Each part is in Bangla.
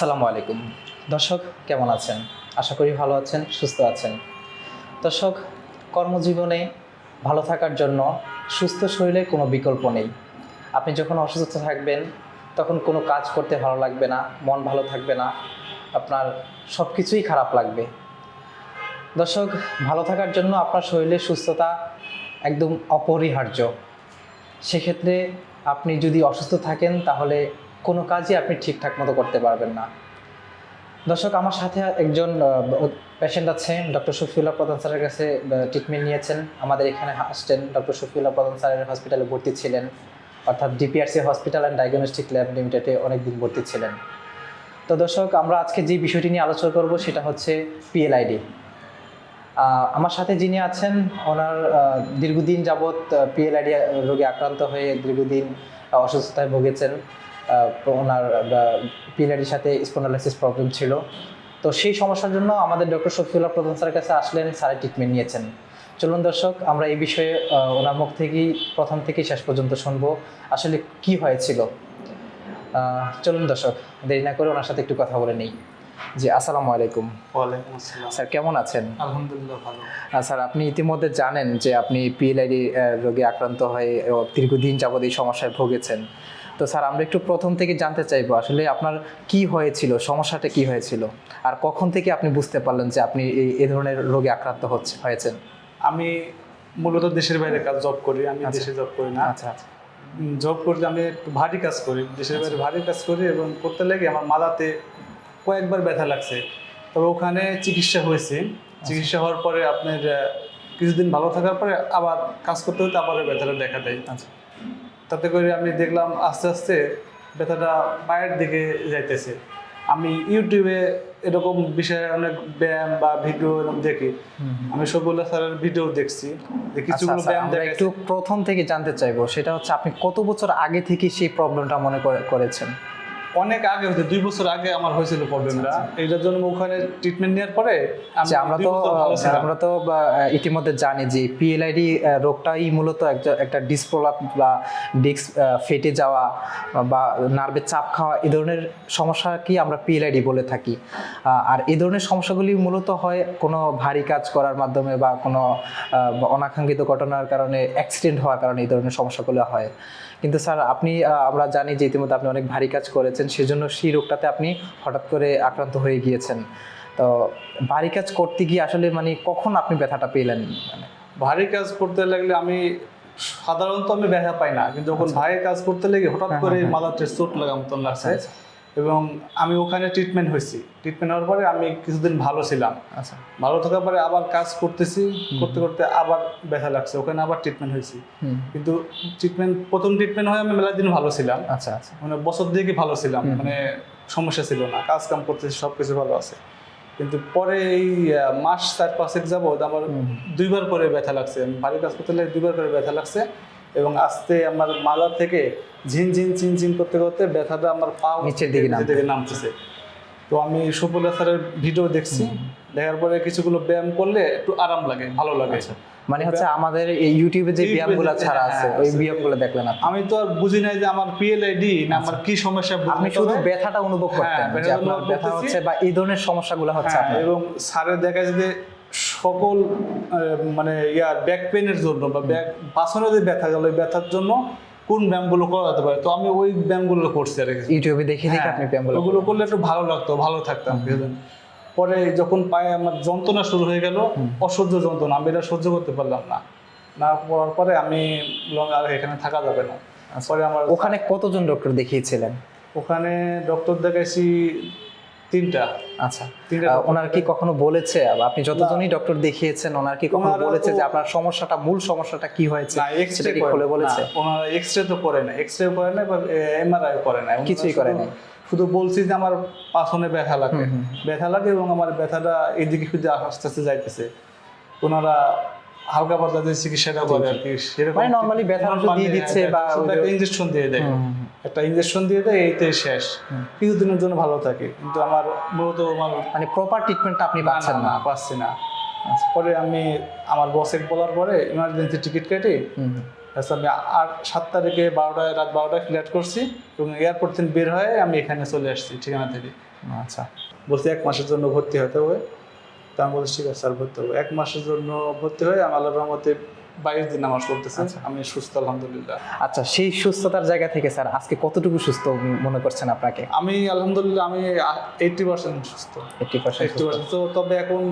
আসসালামু আলাইকুম। দর্শক, কেমন আছেন? আশা করি ভালো আছেন, সুস্থ আছেন। দর্শক, কর্মজীবনে ভালো থাকার জন্য সুস্থ শরীরে কোনো বিকল্প নেই। আপনি যখন অসুস্থ থাকবেন, তখন কোনো কাজ করতে ভালো লাগবে না, মন ভালো থাকবে না, আপনার সব কিছুই খারাপ লাগবে। দর্শক, ভালো থাকার জন্য আপনার শরীরের সুস্থতা একদম অপরিহার্য। সেক্ষেত্রে আপনি যদি অসুস্থ থাকেন, তাহলে কোনো কাজই আপনি ঠিকঠাক মতো করতে পারবেন না। দর্শক, আমার সাথে একজন পেশেন্ট আছে ডক্টর শফিউল্লাহ প্রধান স্যারের কাছে ট্রিটমেন্ট নিয়েছেন। আমাদের এখানে আসছেন ডক্টর শফিউল্লাহ প্রধান স্যারের হসপিটালে ভর্তি ছিলেন। অর্থাৎ DPRC hospital and diagnostic lab লিমিটেডে অনেকদিন ভর্তি ছিলেন। তো দর্শক, আমরা আজকে যে বিষয়টি নিয়ে আলোচনা করব সেটা হচ্ছে পিএলআইডি আমার সাথে যিনি আছেন, ওনার দীর্ঘদিন যাবৎ পিএলআইডি রোগে আক্রান্ত হয়ে দীর্ঘদিন অসুস্থতায় ভুগেছেন। ওনার পিএলআইডির সাথে স্পন্ডালাইসিস প্রবলেম ছিল। তো সেই সমস্যার জন্য আমাদের ডক্টর শফিউল্লাহ প্রধান স্যারের কাছে আসলেন স্যারের ট্রিটমেন্ট নিয়েছেন। চলুন দর্শক আমরা এই বিষয়ে ওনার মুখ থেকেই প্রথম থেকেই শেষ পর্যন্ত শুনব আসলে কি হয়েছিল। চলুন দর্শক দেরি না করে ওনার সাথে একটু কথা বলে নেই। জি আসসালামু আলাইকুম। ওয়ালাইকুম আসসালাম। স্যার কেমন আছেন? আলহামদুলিল্লাহ ভালো। স্যার আপনি ইতিমধ্যে জানেন যে আপনি পিএলআইডি রোগে আক্রান্ত হয়ে দীর্ঘদিন যাবৎ এই সমস্যায় ভুগেছেন। তো স্যার আমরা একটু প্রথম থেকে জানতে চাইব আসলে আপনার কি হয়েছিল সমস্যাটা কি হয়েছিল? আর কখন থেকে আপনি বুঝতে পারলেন যে আপনি এই এ ধরনের রোগে আক্রান্ত হচ্ছে হয়েছেন? আমি মূলত দেশের বাইরে কাজ জব করি আমি আচ্ছা। দেশে জব করি না। আচ্ছা আচ্ছা। জব করতে আমি একটু ভারী কাজ করি দেশের বাইরে ভারী কাজ করি এবং করতে লেগে আমার মাথাতে কয়েকবার ব্যথা লাগছে। তবে ওখানে চিকিৎসা হয়েছে। চিকিৎসা হওয়ার পরে আপনার কিছুদিন ভালো থাকার পরে আবার কাজ করতে হতে আবার ব্যথাটা দেখা দেয়। আচ্ছা। তাতে করে আমি দেখলাম আস্তে আস্তে ব্যথাটা পায়ের দিকে যাইতেছে। আমি ইউটিউবে এরকম বিষয়ে অনেক ব্যায়াম বা ভিডিও দেখি। আমি সবগুলো স্যারের ভিডিও দেখছি যে আচ্ছা, কিছুগুলো আচ্ছা, ব্যায়াম একটু প্রথম থেকে জানতে চাইব সেটা হচ্ছে আপনি কত বছর আগে থেকে সেই প্রবলেমটা মনে করে- করেছেন? অনেক আগে হয়েছে দুই বছর আগে আমার হয়েছিল প্রবলেমটা এইটার জন্য ওখানে ট্রিটমেন্ট নেওয়ার পরে যে আমরা তো আমরা তো ইতিমধ্যে জানি যে পিএলআইডি রোগটাই মূলত একটা একটা ডিসপ্রলাপ বা ডিস্ক ফেটে যাওয়া বা নার্ভের চাপ খাওয়া এই ধরনের সমস্যা কি আমরা পিএলআইডি বলে থাকি। আর এই ধরনের সমস্যাগুলি মূলত হয় কোনো ভারী কাজ করার মাধ্যমে বা কোনো অনাকাঙ্ক্ষিত ঘটনার কারণে অ্যাক্সিডেন্ট হওয়ার কারণে এই ধরনের সমস্যাগুলো হয়। কিন্তু স্যার আপনি আমরা জানি যে ইতিমধ্যে আপনি অনেক ভারী কাজ করেছেন। সেজন্য সেই রোগটাতে আপনি হঠাৎ করে আক্রান্ত হয়ে গিয়েছেন। তো ভারী কাজ করতে গিয়ে আসলে মানে কখন আপনি ব্যথাটা পেলেন? মানে ভারী কাজ করতে লাগলে আমি সাধারণত আমি ব্যথা পাই না কিন্তু যখন ভারী কাজ করতে লেগে হঠাৎ হ্যাঁ, করে হ্যাঁ, হ্যাঁ। মাথাতে চোট লাগা মতন লাগছে। আচ্ছা, এবং আমি ওখানে ট্রিটমেন্ট হয়েছি। ট্রিটমেন্ট হওয়ার পরে আমি কিছুদিন ভালো ছিলাম। আচ্ছা। ভালো থাকার পরে আবার কাজ করতেছি করতে করতে আবার ব্যথা লাগছে ওখানে আবার ট্রিটমেন্ট হয়েছি। কিন্তু ট্রিটমেন্ট প্রথম ট্রিটমেন্ট হয়ে আমি মেলা দিন ভালো ছিলাম। আচ্ছা আচ্ছা। মানে বছর দিকে ভালো ছিলাম মানে সমস্যা ছিল না কাজ কাম করতেছি সব কিছু ভালো আছে। কিন্তু পরে এই মাস চার পাঁচেক যাবৎ আমার দুইবার করে ব্যথা লাগছে। আমি ভারী কাজ করতে দুইবার করে ব্যথা লাগছে। এবং আস্তে আমার মালা থেকে ঝিন ঝিন চিন চিন করতে করতে ব্যথাটা আমার পা নিচের দিকে দিকে নামতেছে। তো আমি সুপলা স্যারের ভিডিও দেখছি। দেখার পরে কিছুগুলো ব্যায়াম করলে একটু আরাম লাগে ভালো লাগে। মানে হচ্ছে আমাদের এই ইউটিউবে যে ব্যায়ামগুলো ছাড়া আছে হ্যাঁ, ওই। ব্যায়ামগুলো দেখলেন আপনি? আমি তো আর বুঝি নাই যে আমার পিএলআইডি না আমার কি সমস্যা আপনি শুধু ব্যথাটা অনুভব হ্যাঁ, করতেন যে আপনার ব্যথা হচ্ছে বা এই ধরনের সমস্যাগুলো হচ্ছে হ্যাঁ, আপনার। এবং স্যারের দেখা যায় যে সকল মানে ইয়ার ব্যাক পেনের জন্য বা ব্যাক পাছনে যে ব্যথা গেল ওই ব্যথার জন্য কোন ব্যায়ামগুলো করা যেতে পারে? তো আমি ওই ব্যায়ামগুলো করছি আর কি। ইউটিউবে দেখে দেখে হ্যাঁ, আপনি ব্যায়ামগুলো ওগুলো করলে একটু ভালো লাগতো ভালো থাকতাম। পরে যখন পায়ে আমার যন্ত্রণা শুরু হয়ে গেল অসহ্য যন্ত্রণা আমি এটা সহ্য করতে পারলাম না। না করার পরে আমি আর এখানে থাকা যাবে না। আচ্ছা। পরে আমার ওখানে কতজন ডক্টর দেখিয়েছিলেন? ওখানে ডক্টর দেখাইছি তিনটা। আচ্ছা। তিনটা ওনার কি কখনো বলেছে? আপনি যতজনই ডক্টর দেখিয়েছেন ওনার কি কখনো বলেছে যে আপনার সমস্যাটা মূল সমস্যাটা কি হয়েছে? না সেটা কি খুলে বলেছে? ওনারা এক্সরে তো করে না। এক্সরে করে না বা এমআরআই করে না। কিছুই করে শুধু- শুধু বলছি যে আমার পাছনে ব্যথা লাগে। ব্যথা লাগে এবং আমার ব্যথাটা এদিকে শুধু আস্তে আস্তে যাইতেছে। ওনারা হালকা পাতলা যে চিকিৎসাটা করে আর কি। সেরকম মানে normally ব্যথার ওষুধ দিয়ে দিচ্ছে বা ওই যে- ইঞ্জেকশন দিয়ে দেয়। একটা ইঞ্জেকশন দিয়ে দেয় এইতে শেষ। কিছুদিনের জন্য ভালো থাকে। কিন্তু আমার মূলত আমার মানে প্রপার ট্রিটমেন্টটা আপনি পাচ্ছেন না? পাচ্ছি না। আচ্ছা। পরে আমি আমার বসে বলার পরে ইমার্জেন্সি টিকিট কেটে। আচ্ছা আমি আট সাত তারিখে বারোটায় রাত বারোটায় ফ্ল্যাট করছি এবং এয়ারপোর্ট থেকে বের হয়ে আমি এখানে চলে আসছি ঠিকানা থেকে। আচ্ছা। বলছি এক মাসের জন্য ভর্তি হতে হবে। তা বলছি ঠিক আছে স্যার ভর্তি হব এক মাসের জন্য ভর্তি হয়ে আমার রহমতে বাইশ দিন আমার চলতেছে আচ্ছা। আমি সুস্থ আলহামদুলিল্লাহ। আচ্ছা সেই সুস্থতার জায়গা থেকে স্যার আজকে কতটুকু সুস্থ মনে করছেন আপনাকে? আমি আলহামদুলিল্লাহ আমি এইটটি পার্সেন্ট সুস্থ। এইটটি পার্সেন্ট তো তবে এখন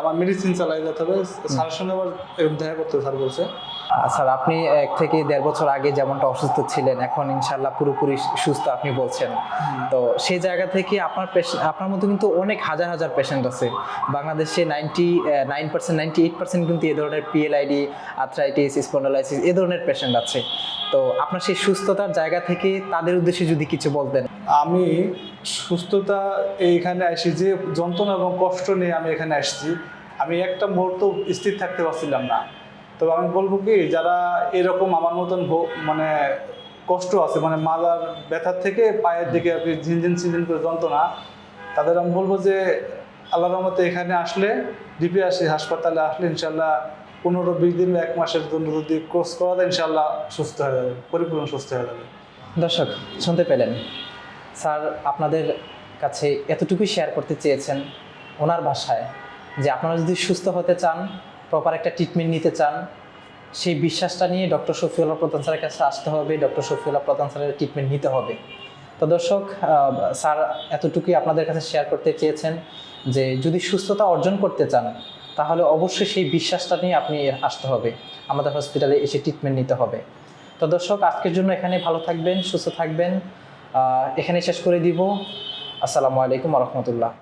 আমার মেডিসিন চালাই যেতে হবে। স্যারের সঙ্গে আবার এরকম দেখা করতে স্যার বলছে। স্যার আপনি এক থেকে দেড় বছর আগে যেমনটা অসুস্থ ছিলেন এখন ইনশাল্লাহ পুরোপুরি সুস্থ আপনি বলছেন। তো সেই জায়গা থেকে আপনার পেশেন্ট আপনার মতো কিন্তু অনেক হাজার হাজার পেশেন্ট আছে। বাংলাদেশে ninety nine percent ninety eight percent কিন্তু এ ধরনের পিএলআইডি আর্থ্রাইটিস স্পন্ডোলাইসিস এ ধরনের পেশেন্ট আছে। তো আপনার সেই সুস্থতার জায়গা থেকে তাদের উদ্দেশ্যে যদি কিছু বলতেন। আমি সুস্থতা এইখানে আসি যে যন্ত্রণা এবং কষ্ট নিয়ে আমি এখানে আসছি। আমি একটা মুহূর্ত স্থির থাকতে পারছিলাম না। তবে আমি বলব কি, যারা এরকম আমার মতন মানে কষ্ট আছে মানে মাজার ব্যথার থেকে পায়ের দিকে আর কি ঝিনঝিন ঝিনঝিন করে যন্ত্রণা, তাদের আমি বলব যে আল্লাহ রহমতে এখানে আসলে ডিপি আসি, হাসপাতালে আসলে ইনশাল্লাহ পনেরো, বিশ দিন এক মাসের জন্য যদি কোর্স করা যায় ইনশাল্লাহ সুস্থ হয়ে যাবে, পরিপূর্ণ সুস্থ হয়ে যাবে। দর্শক, শুনতে পেলেন। স্যার আপনাদের কাছে এতটুকুই শেয়ার করতে চেয়েছেন ওনার ভাষায় যে আপনারা যদি সুস্থ হতে চান প্রপার একটা ট্রিটমেন্ট নিতে চান, সেই বিশ্বাসটা নিয়ে ডক্টর শফিউল্লাহ প্রধান স্যারের কাছে আসতে হবে ডক্টর শফিউল্লাহ প্রধান স্যারের ট্রিটমেন্ট নিতে হবে। তো দর্শক স্যার এতটুকুই আপনাদের কাছে শেয়ার করতে চেয়েছেন যে যদি সুস্থতা অর্জন করতে চান তাহলে অবশ্যই সেই বিশ্বাসটা নিয়ে আপনি আসতে হবে। আমাদের হসপিটালে এসে ট্রিটমেন্ট নিতে হবে। তো দর্শক, আজকের জন্য এখানে ভালো থাকবেন, সুস্থ থাকবেন। এখানে শেষ করে দিব। আসসালামু আলাইকুম রহমতুল্লাহ।